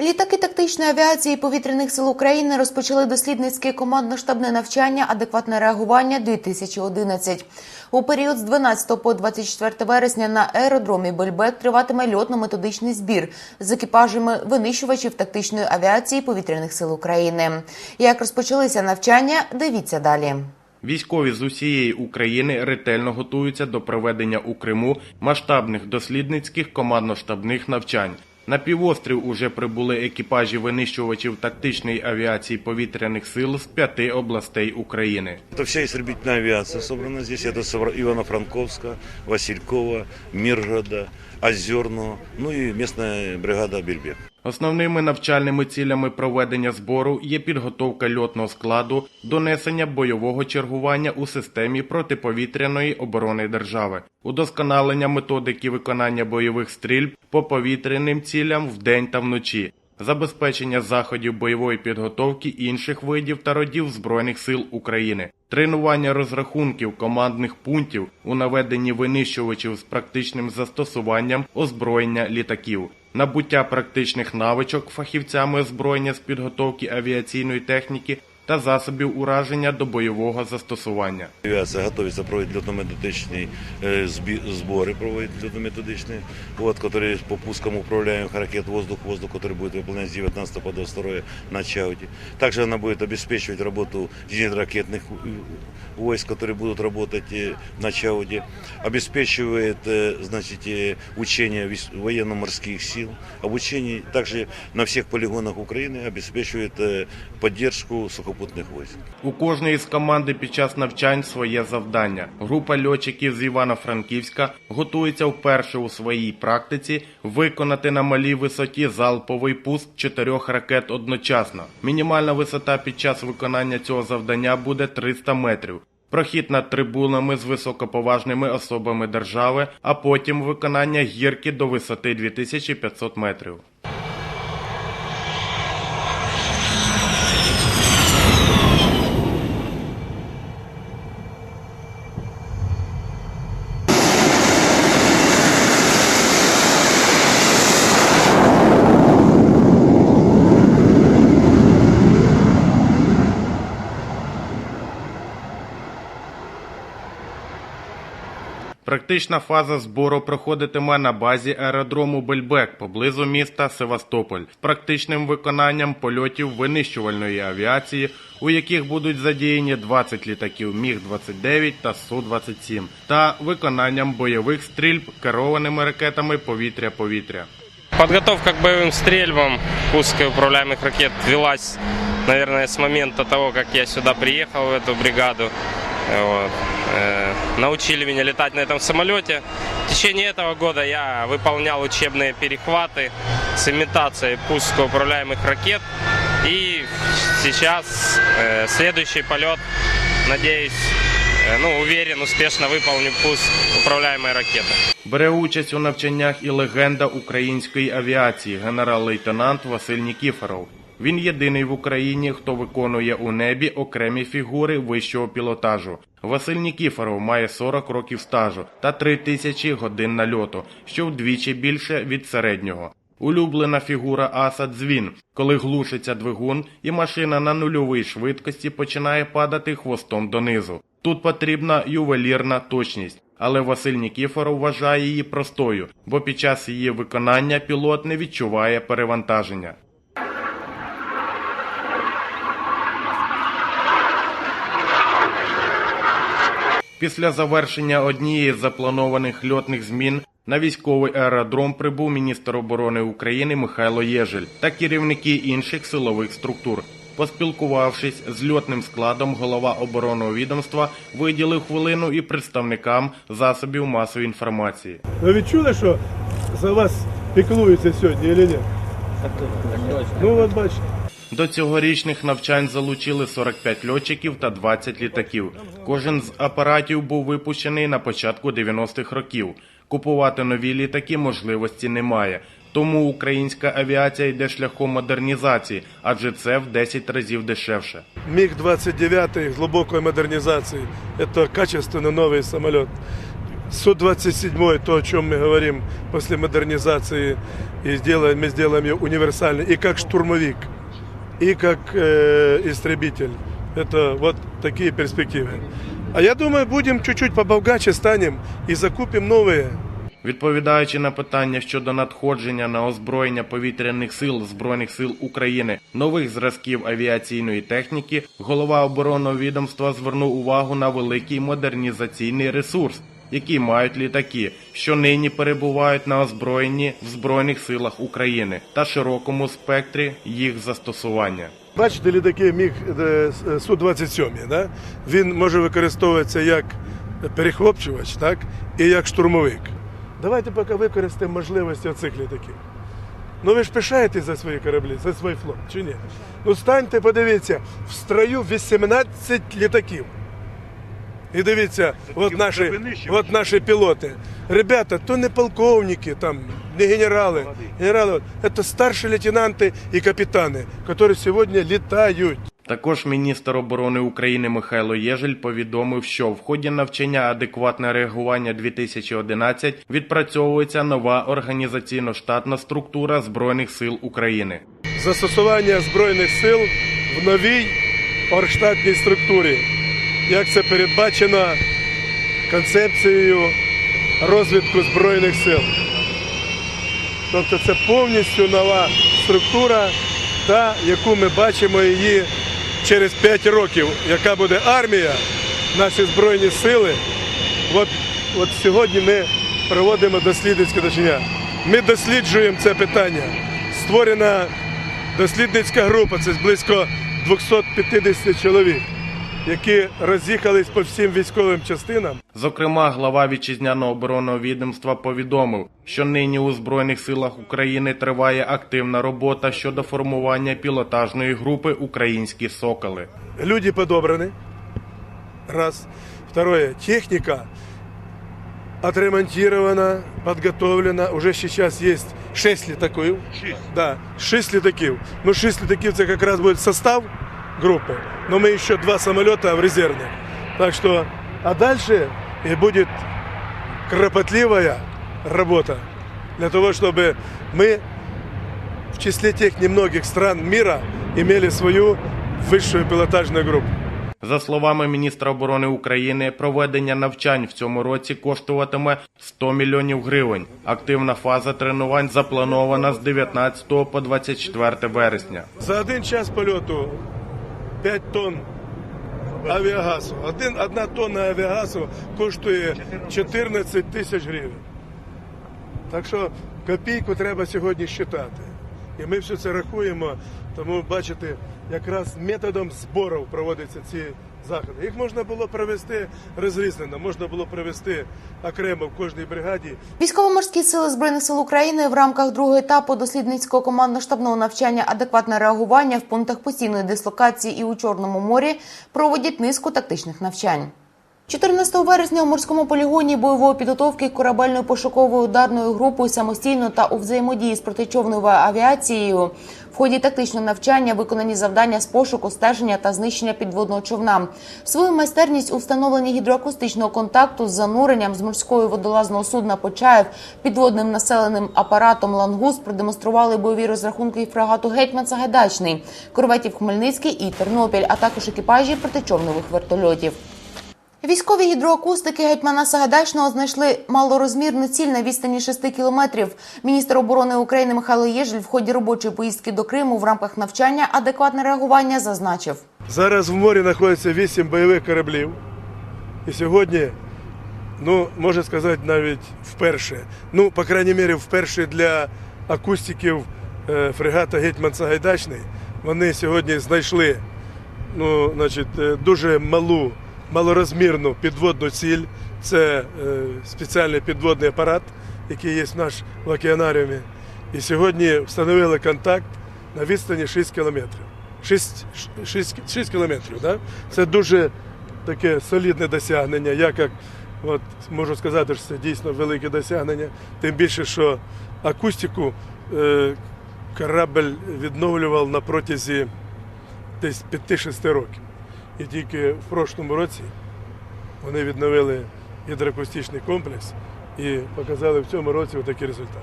Літаки тактичної авіації повітряних сил України розпочали дослідницьке командно-штабне навчання «Адекватне реагування 2011 У період з 12 по 24 вересня на аеродромі Бельбек триватиме льотно-методичний збір з екіпажами винищувачів тактичної авіації повітряних сил України. Як розпочалися навчання, дивіться далі. Військові з усієї України ретельно готуються до проведення у Криму масштабних дослідницьких командно-штабних навчань. На півострів уже прибули екіпажі винищувачів тактичної авіації повітряних сил з п'яти областей України. То вся істребітна авіація собрана тут. Це Івано-Франковська, Василькова, Міргорода, Озерного, ну і місна бригада Бельбек. Основними навчальними цілями проведення збору є підготовка льотного складу донесення бойового чергування у системі протиповітряної оборони держави, удосконалення методики виконання бойових стрільб по повітряним цілям вдень та вночі, забезпечення заходів бойової підготовки інших видів та родів Збройних сил України, тренування розрахунків командних пунктів у наведенні винищувачів з практичним застосуванням озброєння літаків, набуття практичних навичок фахівцями озброєння з підготовки авіаційної техніки та засобів ураження до бойового застосування. Авиация готовится проводить летно-методичные э, сби- сборы, проводит летно-методичные, вот, которые по пускам управляемых ракет воздух-воздух, который будет выполнять с 19 по 22 на Чауде. Также она будет обеспечивать работу зенитно-ракетных э, войск, которые будут работать э, на Чауде. Обеспечивает, э, значит, э, учения вис- военно-морских сил. Обучение также на всех полигонах Украины обеспечивает э, поддержку сухопутных войск. У кожної з команди під час навчань своє завдання. Група льотчиків з Івано-Франківська готується вперше у своїй практиці виконати на малій висоті залповий пуск чотирьох ракет одночасно. Мінімальна висота під час виконання цього завдання буде 300 метрів. Прохід над трибунами з високоповажними особами держави, а потім виконання гірки до висоти 2500 метрів. Практична фаза збору проходитиме на базі аеродрому Бельбек поблизу міста Севастополь з практичним виконанням польотів винищувальної авіації, у яких будуть задіяні 20 літаків Міг-29 та Су-27, та виконанням бойових стрільб керованими ракетами повітря-повітря. Подготовка к боевым стрельбам, пуск управляемых ракет велась, наверное, с момента того, как я сюда приехал в эту бригаду. Вот. Э, Научили меня летать на этом самолете. В течение этого года я выполнял учебные перехваты с имитацией пуска управляемых ракет. И сейчас э, следующий полет, надеюсь, э, ну, уверен, успешно выполню пуск управляемой ракеты. Бере участь у навчаннях і легенда української авіації генерал-лейтенант Василь Нікіфоров. Він єдиний в Україні, хто виконує у небі окремі фігури вищого пілотажу. Василь Нікіфоров має 40 років стажу та 3 тисячі годин нальоту, що вдвічі більше від середнього. Улюблена фігура аса дзвін, коли глушиться двигун і машина на нульовій швидкості починає падати хвостом донизу. Тут потрібна ювелірна точність, але Василь Нікіфоров вважає її простою, бо під час її виконання пілот не відчуває перевантаження. Після завершення однієї з запланованих льотних змін на військовий аеродром прибув міністр оборони України Михайло Єжель та керівники інших силових структур. Поспілкувавшись з льотним складом, голова оборонного відомства виділив хвилину і представникам засобів масової інформації. Ви відчули, що за вас піклуються сьогодні, чи ні? Ну, от бачите. До цьогорічних навчань залучили 45 льотчиків та 20 літаків. Кожен з апаратів був випущений на початку 90-х років. Купувати нові літаки можливості немає. Тому українська авіація йде шляхом модернізації, адже це в 10 разів дешевше. МиГ-29 глубокой модернизации. Это качественно новый самолет. Су-27, то, о чем мы говорим после модернизации, и сделаем, мы сделаем ее универсальной, и как штурмовик, и как э, истребитель. Это вот такие перспективы. А я думаю, будем чуть-чуть побогаче станем и закупим новые. Відповідаючи на питання щодо надходження на озброєння повітряних сил Збройних сил України нових зразків авіаційної техніки, голова оборонного відомства звернув увагу на великий модернізаційний ресурс, який мають літаки, що нині перебувають на озброєнні в Збройних силах України та широкому спектрі їх застосування. Бачите, літаки міг е, Су-27, да? він може використовуватися як перехоплювач, так? і як штурмовик. Давайте поки використаємо можливості оцих літаків. Ну ви ж пишаєтесь за свої кораблі, за свій флот, чи ні? Ну станьте, подивіться, в строю 18 літаків. І дивіться, от наші, от наші пілоти. Ребята, то не полковники, там, не генерали. Генерали, це старші лейтенанти і капітани, які сьогодні літають. Також міністр оборони України Михайло Єжель повідомив, що в ході навчання адекватне реагування 2011 відпрацьовується нова організаційно-штатна структура Збройних сил України. Застосування Збройних сил в новій оргштатній структурі, як це передбачено концепцією розвитку Збройних сил. Тобто це повністю нова структура, та яку ми бачимо її через 5 років, яка буде армія, наші Збройні сили. От, от сьогодні ми проводимо дослідницьке навчання. Ми досліджуємо це питання. Створена дослідницька група, це близько 250 чоловік, які роз'їхались по всім військовим частинам. Зокрема, глава вітчизняного оборонного відомства повідомив, що нині у Збройних силах України триває активна робота щодо формування пілотажної групи Українські соколи. Люди подобраны. Раз. Второе. Техника отремонтирована, подготовлена. Уже сейчас есть 6 літаків. Да, 6 літаків. Ну, 6 літаків це якраз буде состав группы. Но мы еще два самолета в резервных. Так что, а дальше и будет кропотливая работа для того, чтобы мы в числе тех немногих стран мира имели свою высшую пилотажную группу. За словами міністра оборони України, проведення навчань в цьому році коштуватиме 100 мільйонів гривень. Активна фаза тренувань запланована з 19 по 24 вересня. За один час польоту 5 тонн авіагазу. Один, одна тонна авіагазу коштує 14 тисяч гривень. Так що копійку треба сьогодні считати. І ми все це рахуємо, тому бачите, якраз методом зборів проводяться ці заходи. Їх можна було провести розрізнено, можна було провести окремо в кожній бригаді Військово-морські сили збройних сил України в рамках другого етапу дослідницького командно-штабного навчання адекватне реагування в пунктах постійної дислокації і у Чорному морі проводять низку тактичних навчань. 14 вересня у морському полігоні бойової підготовки корабельною пошуковою ударною групою самостійно та у взаємодії з протичовною авіацією в ході тактичного навчання виконані завдання з пошуку, стеження та знищення підводного човна. Свою майстерність у встановленні гідроакустичного контакту з зануренням з морської водолазного судна Почаєв підводним населеним апаратом Лангус продемонстрували бойові розрахунки фрегату Гетьман Сагайдачний, корветів Хмельницький і Тернопіль, а також екіпажі протичовнових вертольотів. Військові гідроакустики гетьмана Сагайдачного знайшли малорозмірну ціль на відстані 6 кілометрів. Міністр оборони України Михайло Єжель в ході робочої поїздки до Криму в рамках навчання адекватне реагування зазначив. Зараз в морі знаходиться вісім бойових кораблів. І сьогодні, ну, можна сказати, навіть вперше. Ну, по крайній мірі, вперше для акустиків е, фрегата Гетьман Сагайдачний. Вони сьогодні знайшли ну, значить, е, дуже малу, малорозмірну підводну ціль. Це е, спеціальний підводний апарат, який є наш в океанаріумі. І сьогодні встановили контакт на відстані 6 кілометрів. 6, 6, 6 кілометрів. Да? Це дуже таке солідне досягнення. Я як от, можу сказати, що це дійсно велике досягнення. Тим більше, що акустику е, корабль відновлював на протязі десь 5-6 років. І тільки в прошлому році вони відновили гідроакустичний комплекс і показали в цьому році отакий результат.